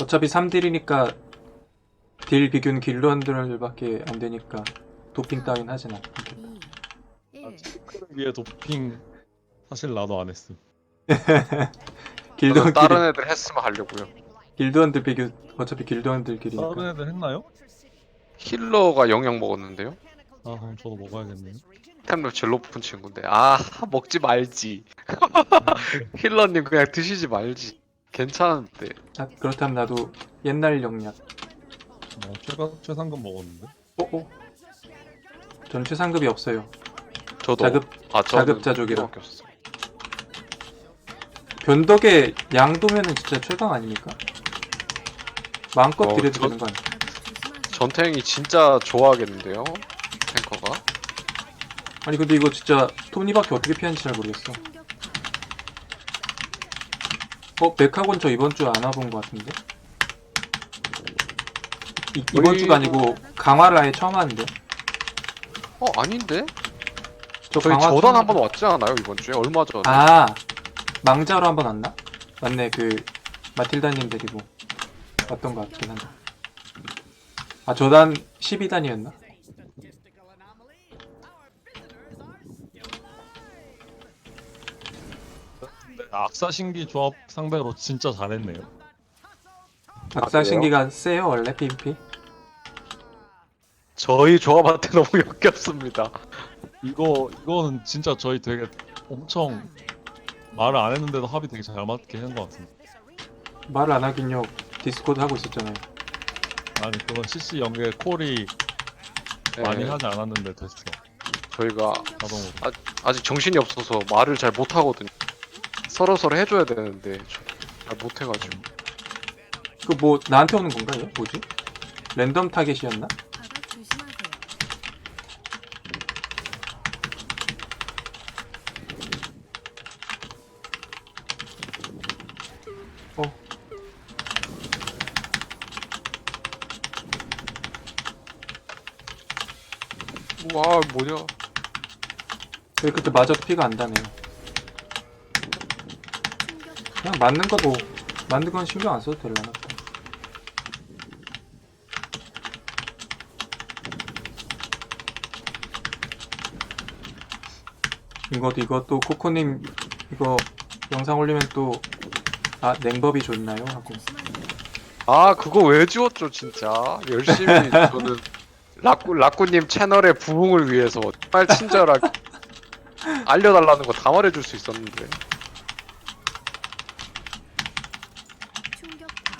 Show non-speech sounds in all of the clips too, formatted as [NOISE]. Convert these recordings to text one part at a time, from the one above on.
어차피 3딜이니까 딜 비교는 길런들밖에 안 되니까 도핑 따윈 하진 않겠다. 아, 체크를 위해 도핑 사실 나도 안 했음. [LAUGHS] 길드원 저는 다른 끼리 애들 했으면 하려고요. 길드원들 비교 어차피 길드원들끼리니까. 다른 애들 했나요? 힐러가 영향 먹었는데요. 아 그럼 저도 먹어야겠네요. 템로 제일 높은 친구인데 아 [LAUGHS] 먹지 말지. [LAUGHS] 힐러님 그냥 드시지 말지. 괜찮은데. 아, 그렇다면 나도 옛날 영약. 어, 최가 최상급 먹었는데. 어? 어? 전 최상급이 없어요. 저도 자급 아, 저는 자급자족이라. 없었어요. 변덕의 양도면은 진짜 최강 아닙니까? 마음껏 어, 딜해도 저- 되는 거 아니야? 전탱이 진짜 좋아하겠는데요. 탱커가. 아니 근데 이거 진짜 톱니바퀴 어떻게 피하는지 잘 모르겠어. 어? 백학원 저 이번 주 안 와본 것 같은데? 이, 이번 주가 아니고 강화를 아예 처음 하는데 어 아닌데? 저 저희 강화 저단 처음 한번 왔지 않아요 이번 주에 얼마 전에? 아 망자로 한 번 왔나? 맞네 그 마틸다님 데리고 왔던 것 같긴 한데 아 저단 12단이었나? 악사신기 조합 상대로 진짜 잘했네요. 악사 그래요? 신기가 세요 원래 PVP? 저희 조합한테 [LAUGHS] 너무 역겹습니다. 이거 이거는 진짜 저희 되게 엄청 말을 안 했는데도 합이 되게 잘 맞게 한 것 같은데. 말을 안 하긴요 디스코드 하고 있었잖아요 아니 그건 CC 연계 콜이 네, 많이 하지 않았는데 됐어 저희가 자동으로. 아직 정신이 없어서 말을 잘 못하거든요. 서로 서로 해줘야 되는데 저- 잘 못해가지고. 그 뭐 나한테 오는 건가요? 뭐지? 랜덤 타겟이었나? 바닥 조심하세요. 어와 뭐냐? 왜 그때 맞아도 피가 안 나네요 충격파. 그냥 맞는 거도 맞는 건 신경 안 써도 보다. 이것도 이것도 코코님 이거 영상 올리면 또아 냉법이 좋나요? 하고 아 그거 왜 지웠죠 진짜 열심히 [LAUGHS] 저는 라꾸 라꾸님 채널의 부흥을 위해서 정말 친절하게 [LAUGHS] 알려달라는 거 다 말해줄 수 있었는데 충격파.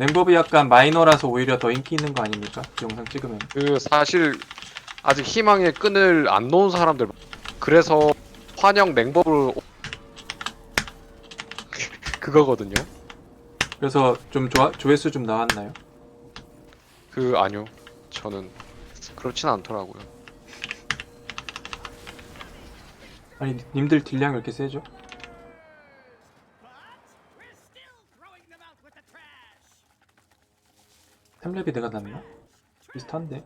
냉법이 약간 마이너라서 오히려 더 인기 있는 거 아닙니까? 영상 찍으면 그 사실 아직 희망의 끈을 안 놓은 사람들 그래서 환영 냉법을 [LAUGHS] 그거거든요 그래서 좀 조아, 조회수 좀 나왔나요? 그 아니요 저는 그렇진 않더라고요 아니 님들 딜량 왜 이렇게 세죠? 템랩이 내가 낫나? 비슷한데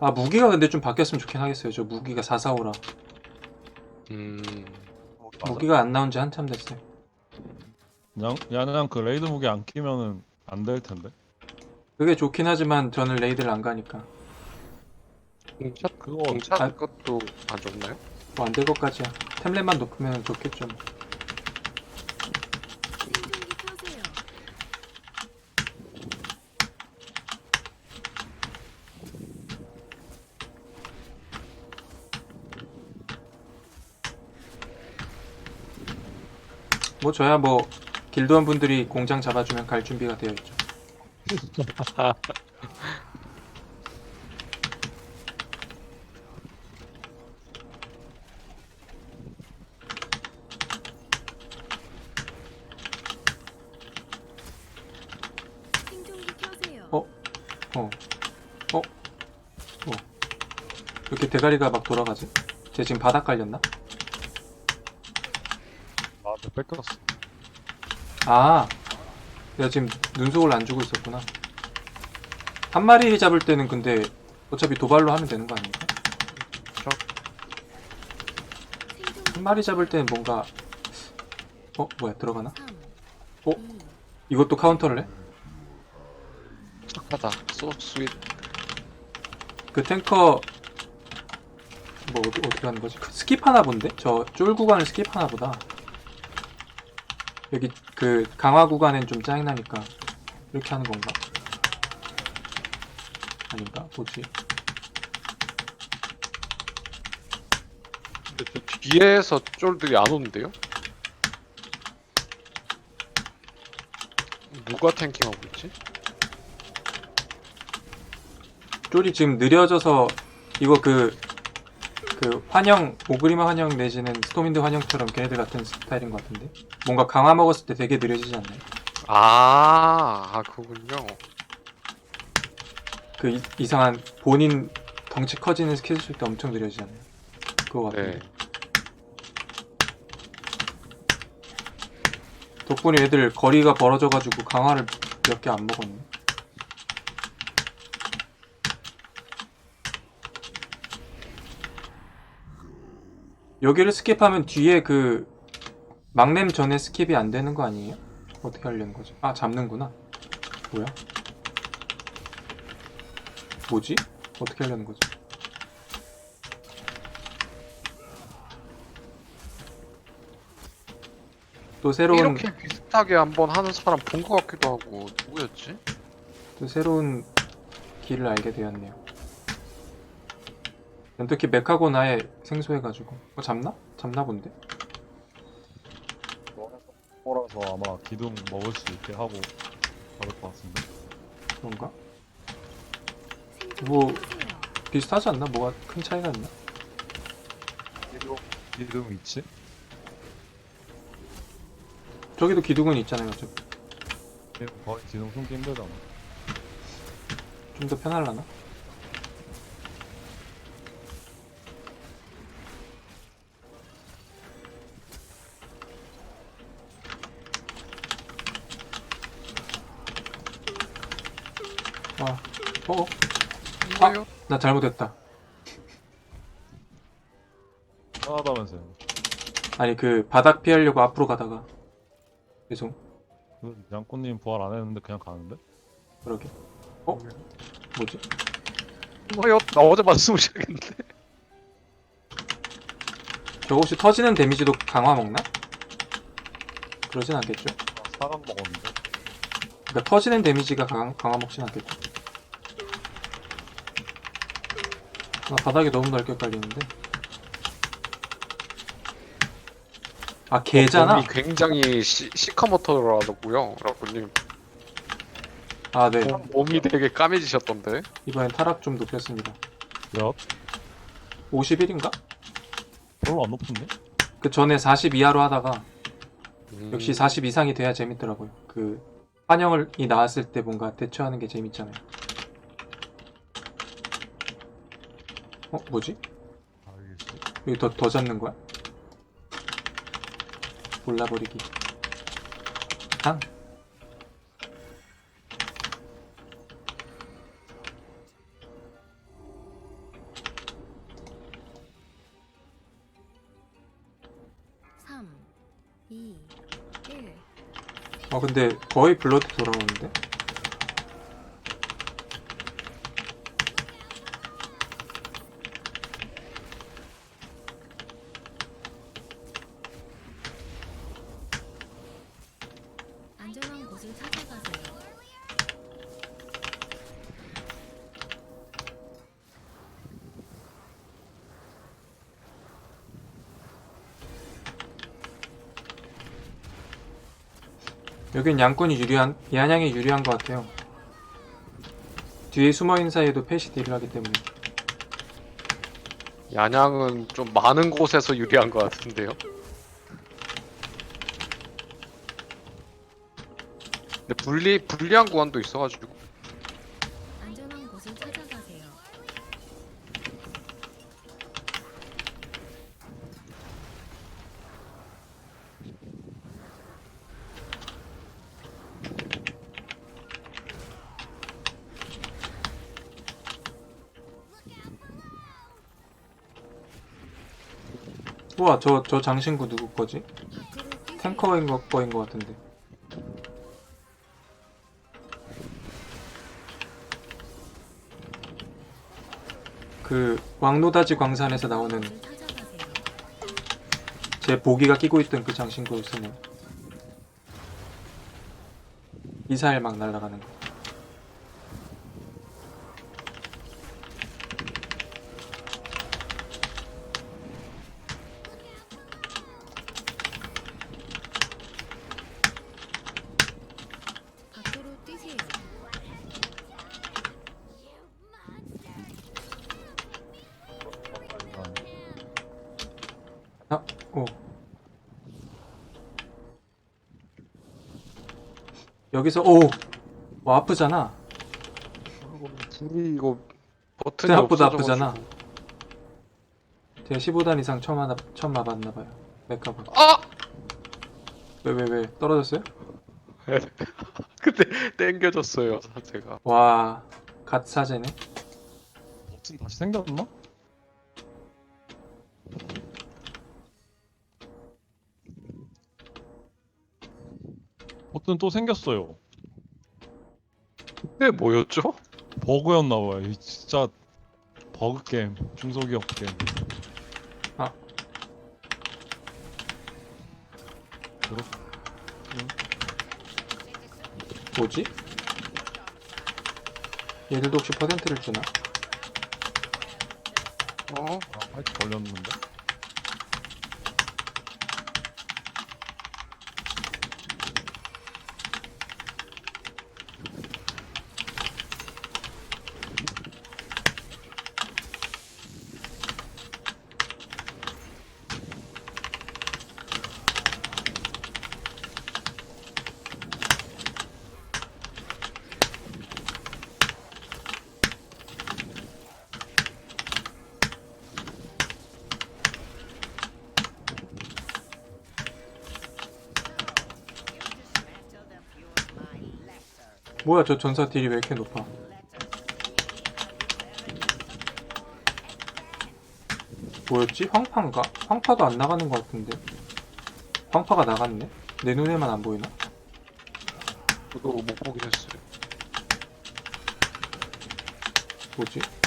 아 무기가 근데 좀 바뀌었으면 좋긴 하겠어요 저 무기가 445라 음 무기가 안 나온 지 한참 됐어요 그냥 그냥 그 레이드 무기 안 끼면은 안 될 텐데. 그게 좋긴 하지만 저는 레이드를 안 가니까 공차 그거 공차 아- 것도 안 좋나요? 뭐 안 될 것까지야 템랩만 높으면 좋겠죠 뭐. 생존기 켜세요. 뭐 저야 뭐 길드원 분들이 공장 잡아주면 갈 준비가 되어 있죠 생존기 켜세요. 어? 어. 어? 어. 이렇게 대가리가 막 돌아가지? 쟤 지금 바닥 깔렸나? 뺏겼어. 아. 내가 지금 눈속을 안 주고 있었구나. 한 마리 잡을 때는 근데 어차피 도발로 하면 되는 거 아닙니까? 한 마리 잡을 때는 뭔가 어 뭐야 들어가나? 3, 어? 2, 이것도 카운터를 해? 착하다. 소 스윗. 그 탱커 뭐 어디, 어떻게 하는 거지? 그 스킵 하나 본데? 저 쫄 구간을 스킵 하나 보다. 여기 그 강화 구간엔 좀 짜증나니까 이렇게 하는 건가? 아닌가? 뭐지? 근데 저 뒤에서 쫄들이 안 오는데요? 누가 탱킹하고 있지? 쫄이 지금 느려져서 이거 그, 그 환영, 오그리마 환영 내지는 스토민드 환영처럼 걔네들 같은 스타일인 것 같은데? 뭔가 강화 먹었을 때 되게 느려지지 않나요? 아, 아 그군요. 그 이, 이상한 본인 덩치 커지는 스킬 쓸 때 엄청 느려지잖아요. 그거 같은데. 네. 덕분에 애들 거리가 벌어져가지고 강화를 몇 개 안 먹었네. 여기를 스킵하면 뒤에 그 막냄 전에 스킵이 안 되는 거 아니에요? 어떻게 하려는 거지? 아 잡는구나. 뭐야? 뭐지? 어떻게 하려는 거지? 또 새로운 이렇게 비슷하게 한번 하는 사람 본 것 같기도 하고 누구였지? 또 새로운 길을 알게 되었네요. 연특히 메카곤 아예 생소해가지고 어 잡나? 잡나 본데? 뭐라서 아마 기둥 먹을 수 있게 하고 잡을 것 같은데. 그런가? 뭐-. 비슷하지 않나? 뭐가 큰 차이가 있나? 기둥 기둥 위치? 저기도 기둥은 있잖아요 어차피 기둥 거의 기둥 숨기 힘들잖아. 좀 더 편할라나? 어? 이거요? 나 잘못했다. 편하다면서요. 아니 그 바닥 피하려고 앞으로 가다가 죄송. 그 양꼬님 부활 안 했는데 그냥 가는데? 그러게. 어? 뭐지? 이거요? 나 어제 말씀하셨는데. 저거 혹시 터지는 데미지도 강화 먹나? 그러진 않겠죠? 아, 사람 먹었는데. 그러니까 터지는 데미지가 강, 강화 먹진 않겠죠? 아, 바닥이 너무 넓게 깔리는데. 아, 개잖아? 몸이 굉장히 시, 시커머터라고요, 라꾸님. 아, 네. 몸이 되게 까매지셨던데. 이번엔 타락 좀 높였습니다. 몇? 51인가? 별로 안 높은데? 그 전에 40 이하로 하다가 음, 역시 40 이상이 돼야 재밌더라고요. 그 환영이 나왔을 때 뭔가 대처하는 게 재밌잖아요. 어, 뭐지? 여기 더, 더 잡는 거야? 골라버리기. 이, 일. 어, 근데 거의 블러드 돌아오는데? 안전한 곳을 찾아가세요. 여긴 양꾼이 유리한, 양양이 유리한 것 같아요. 뒤에 숨어있는 사이에도 패시 딜을 하기 때문에. 야냥은 좀 많은 곳에서 유리한 것 같은데요. 근데 분리 분리한 구간도 있어가지고 우와 저저 장신구 누구 거지? 탱커인 거 거인 거 같은데. 그 왕노다지 광산에서 나오는. 제 보기가 끼고 있던 그 장신구 쓰는 미사일 막 날아가는 거. 밖으로 뛰세요. 아, 오. 여기서 오, 와 아프잖아. 불이 이거 버튼이 생각보다 없어져가지고. 아프잖아. 제가 15단 이상 처음 하나 처음 와봤나 봐요. 메카본. 아! 왜왜 왜 떨어졌어요? [LAUGHS] 근데 땡겨졌어요 사태가. 와, 갓 사제네. 버튼 다시 생겼나? 버튼 또 생겼어요. 그때 뭐였죠? 버그였나 봐요. 이 진짜 버그 게임, 중소기업 게임. 아. 그렇 뭐지? 얘들도 혹시 퍼센트를 주나? 어? 아, 파이트 걸렸는데? 뭐야 저 전사 딜이 왜 이렇게 높아? 뭐였지? 황파인가? 황파도 안 나가는 것 같은데 황파가 나갔네? 내 눈에만 안 보이나? 저도 못 보긴 했어요. 뭐지?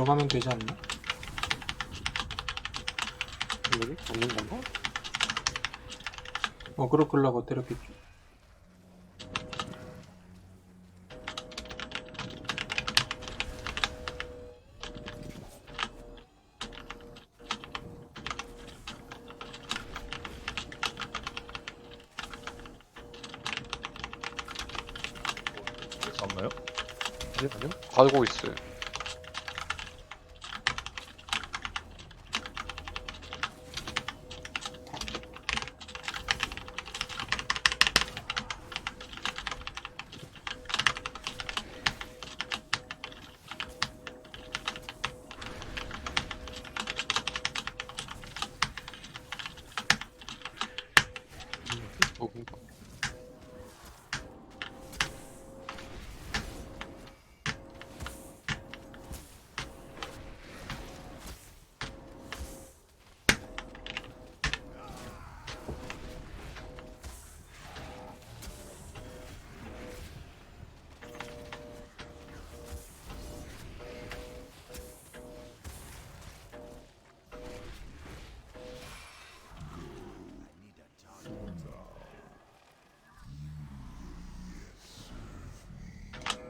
들어가면 되지 않나? 여기 없는 건가? 어그로 끌라고 때렸겠죠 왜 잡나요? 아니 아니요. 가지고 있어요.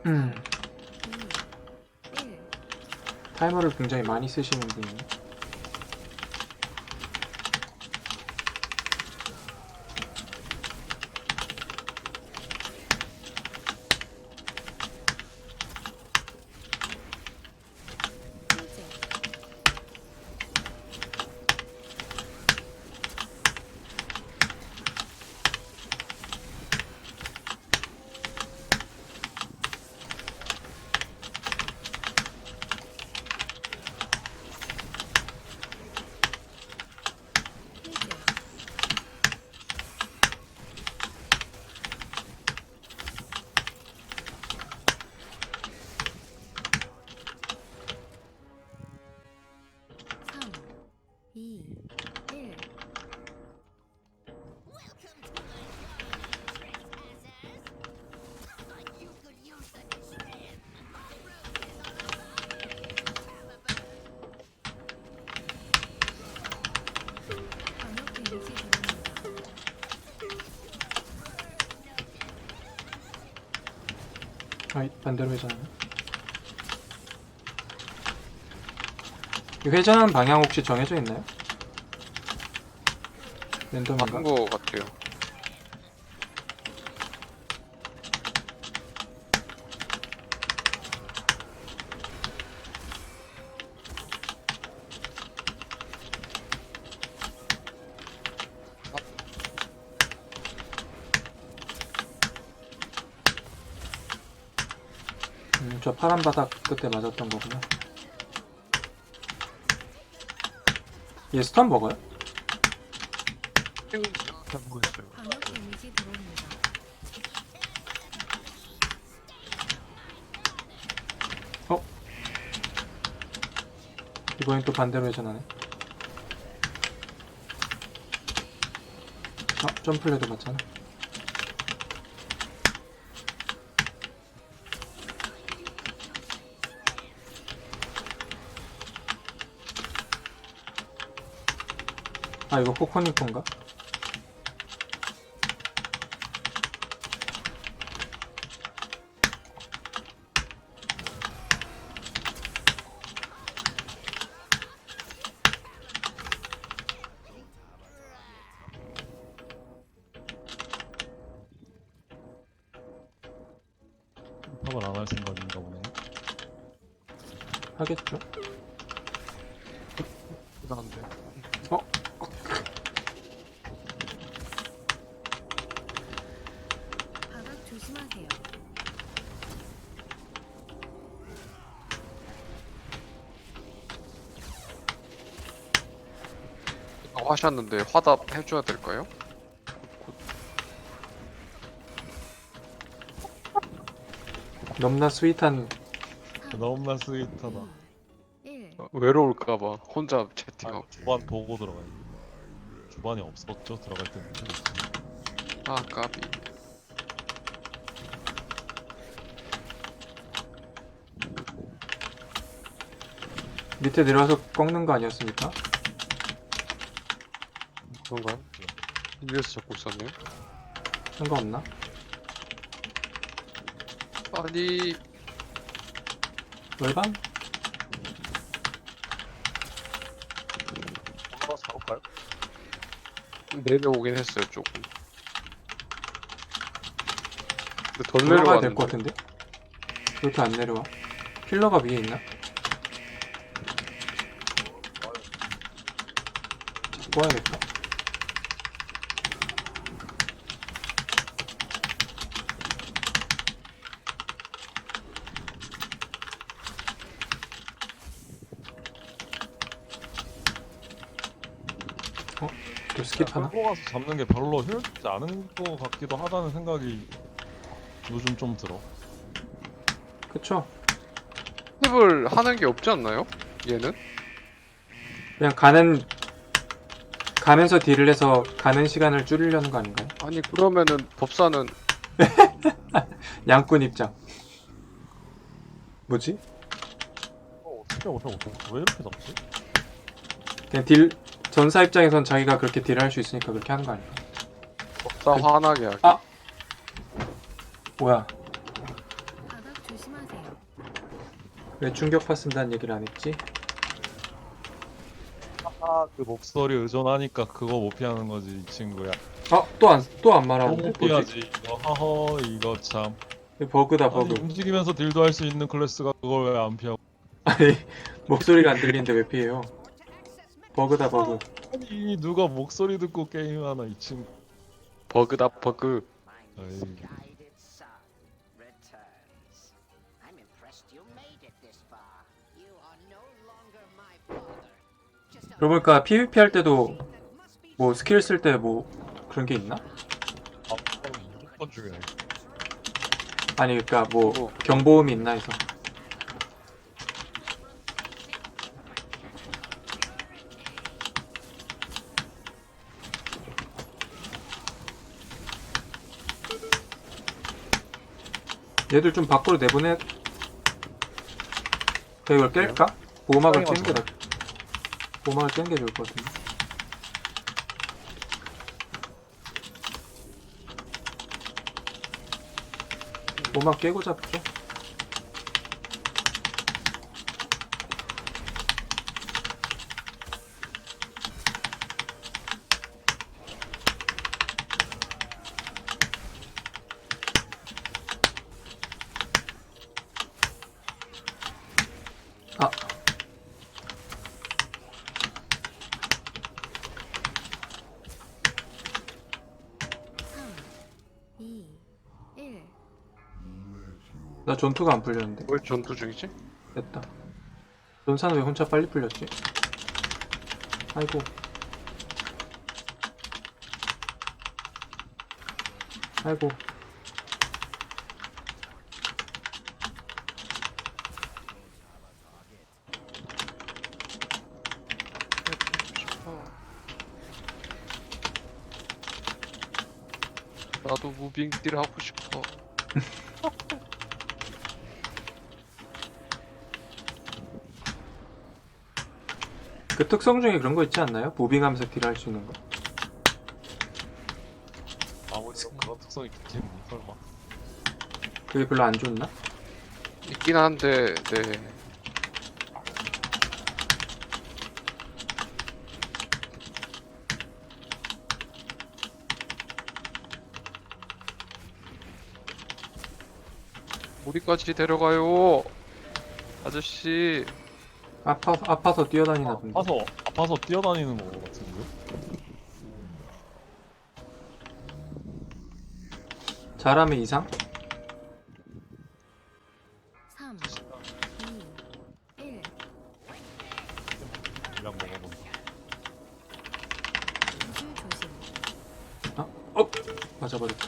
음, 2, 1. 타이머를 굉장히 많이 쓰시는 분이네. 아, 반대로 회전하네. 이 회전하는 방향 혹시 정해져 있나요? 랜덤인가? 맞는 거 같아요. 파란 바닥 그때 맞았던 거구나. 얘 스턴 먹어요? 잘 모르겠어요. 들어옵니다. 이번엔 또 반대로 회전하네. 아, 점플레도 맞잖아. 아, 이거 코코님 건가? 팝을 안할 생각인가 보네. 하겠죠. 이상한데. 바닥 조심하세요. 어, 하셨는데 화답 해줘야 될까요? 넘나 스윗한 너무나 스윗하다. 1. 어, 외로울까봐 혼자 아, 채팅하고. 주반 보고 들어가야 돼. 주반이 없었죠 들어갈 때는. 아 까비. 밑에 내려와서 꺾는 거 아니었습니까? 그런가요? 위에서 잡고 있었네요. 상관없나? 아니 월반? 올라가서 가볼까요? 내려오긴 했어요 조금. 근데 덜 올라가야 될 내려왔는데. 것 같은데? 왜 이렇게 안 내려와? 킬러가 위에 있나? 꼬아야겠다. 어? 또 가서 잡는 게 별로 효율적이지 않은 것 같기도 하다는 생각이 요즘 좀 들어. 그쵸? 탭을 하는 게 없지 않나요? 얘는? 그냥 가는 가면서 딜을 해서 가는 시간을 줄이려는 거 아닌가요? 아니 그러면은 법사는 [LAUGHS] 양꾼 입장. 뭐지? 어, 어떻게 어떻게 어떻게 왜 이렇게 잡지? 그냥 딜 전사 입장에선 자기가 그렇게 딜을 할 수 있으니까 그렇게 하는 거 아닐까? 법사 화나게 하기. 아! 뭐야? 바닥 왜 충격파 쓴다는 얘기를 안 했지? 아, 그 목소리 의존하니까 그거 못 피하는 거지 이 친구야. 아, 또 안, 또 안 말하는데? 못 뭐지? 피하지. 이거 허허 이거 참. 버그다, 아니, 버그. 움직이면서 딜도 할 수 있는 클래스가 그걸 왜 안 피하고? 아니, [LAUGHS] 목소리가 안 들리는데 왜 피해요? 버그다, 버그. 아니 누가 목소리 듣고 게임하나 이 친구. 버그다 버그. 아이, Guided son returns. I'm impressed you made it this far. You are no longer my father. Just a 그러고 보니까 PVP 할 때도 that must be 뭐 스킬 쓸 때 뭐 그런 게 있나? 아, 6번 중에. 아니, 그니까 뭐 뭐. 경보음이 있나 해서. 얘들 좀 밖으로 내보내. 그냥 이걸 깰까? 보호막을 사용하지 깬게 낫. 보호막을 깬게 좋을 것 같은데. 보호막 깨고 잡죠. 아, 3, 2, 1. 나 전투가 안 풀렸는데. 뭘 전투 중이지? 됐다. 논사는 왜 혼자 빨리 풀렸지? 아이고. 아이고. 나도 무빙 딜 하고 싶어. [LAUGHS] 그 특성 중에 그런 거 있지 않나요? 무빙하면서 딜 할 수 있는 거. 아무튼 그런 특성이 있겠니 설마. 그게 별로 안 좋나? 있긴 한데 네. 우리까지 데려가요. 아저씨. 아파, 아파서 뛰어다니나 본데. 아파서 아파서 뛰어다니는 거 같은데. 잘하면 이상? 3, 2, 1. 그냥 먹어본다. 구슬 조심. 어? 맞아버렸다.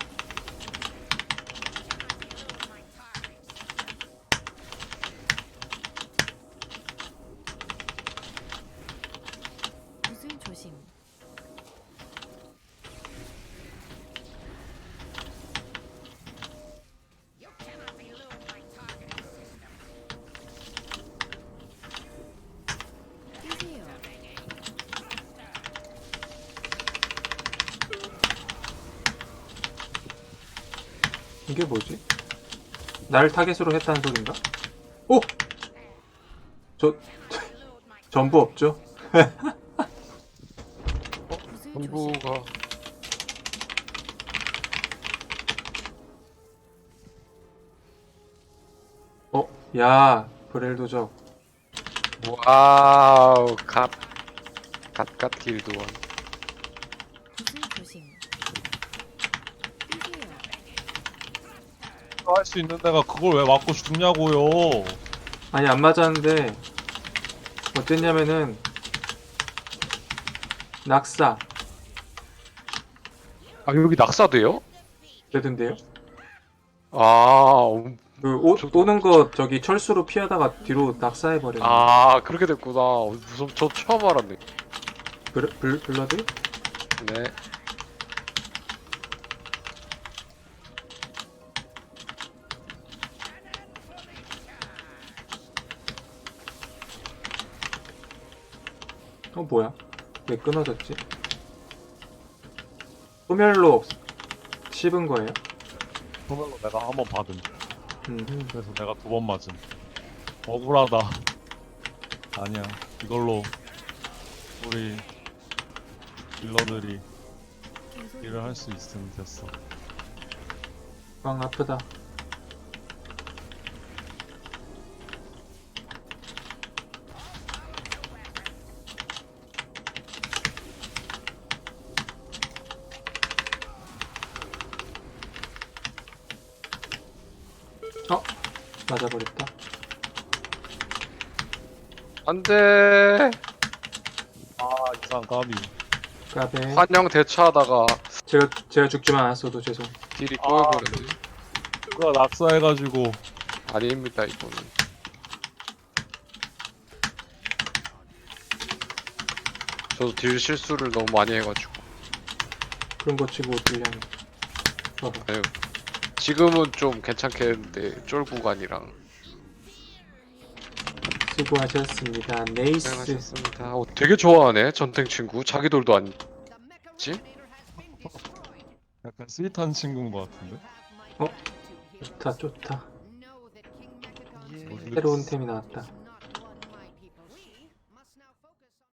구슬 조심. You cannot elude my targeting system. 뛰세요. 이게 뭐지? 날 타겟으로 했다는 소린가? 오! 저, 전부 없죠? [LAUGHS] 전부가 어? 야, 브렐 도적. 와우 갓 갓갓 길드원. 구슬 조심. 뛰세요. 할 수 있는 데가 그걸 왜 맞고 죽냐고요. 아니, 안 맞았는데, 어땠냐면은, 낙사. 아 여기 낙사돼요? 되던데요? 아, 음, 그, 오, 저도- 오는 거 저기 철수로 피하다가 뒤로 낙사해버렸네. 아 그렇게 됐구나. 어, 무슨 저 처음 알았네. 블, 블, 블러드? 네. 어, 뭐야? 왜 끊어졌지? 소멸로 없, 씹은 거예요? 그걸로 내가 한 번 받은. 음, 그래서 내가 두 번 맞은. 억울하다. 아니야. 이걸로 우리 딜러들이 일을 할 수 있으면 됐어. 왕 아프다. 어? 맞아버렸다. 안돼 아 이상 까비. 까베. 환영 대처하다가 제가 제가 죽지만 않았어도 죄송. 딜이 아. 꼬여버렸네 누가 낙사해가지고 아닙니다 이거는 저도 딜 실수를 너무 많이 해가지고 그런 거 치고 딜량. 봐봐. 아유 지금은 좀 괜찮게 했는데 쫄 구간이랑 수고하셨습니다. 네이스. 고생하셨습니다 어, 되게 좋아하네 전탱 친구 자기 돌도 안 지? 약간 스윗한 친구인 것 같은데. 좋다 좋다. 예. 새로운 템이 나왔다.